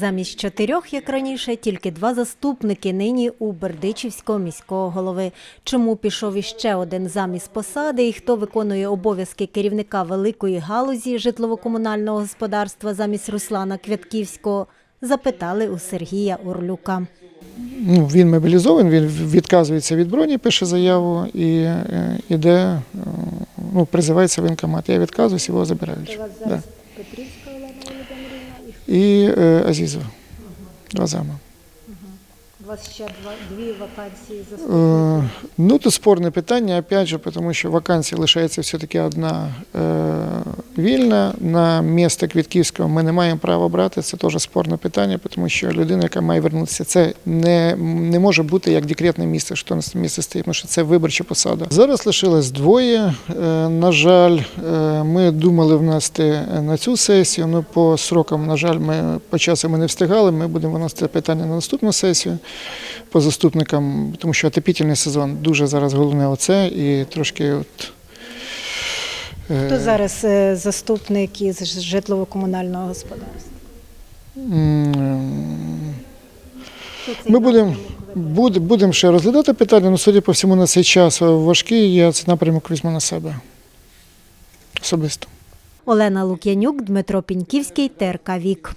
Замість чотирьох, як раніше, тільки два заступники нині у Бердичівського міського голови. Чому пішов іще один замість посади і хто виконує обов'язки керівника великої галузі житлово-комунального господарства замість Руслана Квятківського, запитали у Сергія Орлюка. ну, він мобілізований, він відказується від броні, пише заяву і е, іде, е, ну, призивається в воєнкомат. Я відказуюсь, його забирають. Да. І е, Азізова. Два зама. У вас ще дві вакансії Е, ну, тут спорне питання, опять же, тому що вакансія лишається все-таки одна е, вільна. На місто Квітківського ми не маємо права брати. Це теж спорне питання, тому що людина, яка має вернутися, це не, не може бути як декретне місце, що на місце стоїть, тому що це виборча посада. Зараз лишилось двоє. Е, на жаль, е, ми думали внести на цю сесію. Ну, по срокам, на жаль, ми по часу ми не встигали. Ми будемо виносити питання на наступну сесію по заступникам, тому що отопітельний сезон дуже зараз головне оце і трошки от. Е, Хто зараз е, заступник із житлово-комунального господарства? Ми будемо буде, будем ще розглядати питання, але судя по всьому на цей час важкий, я цей напрямок візьму на себе особисто. Олена Лук'янюк, Дмитро Піньківський, ТРК Вік.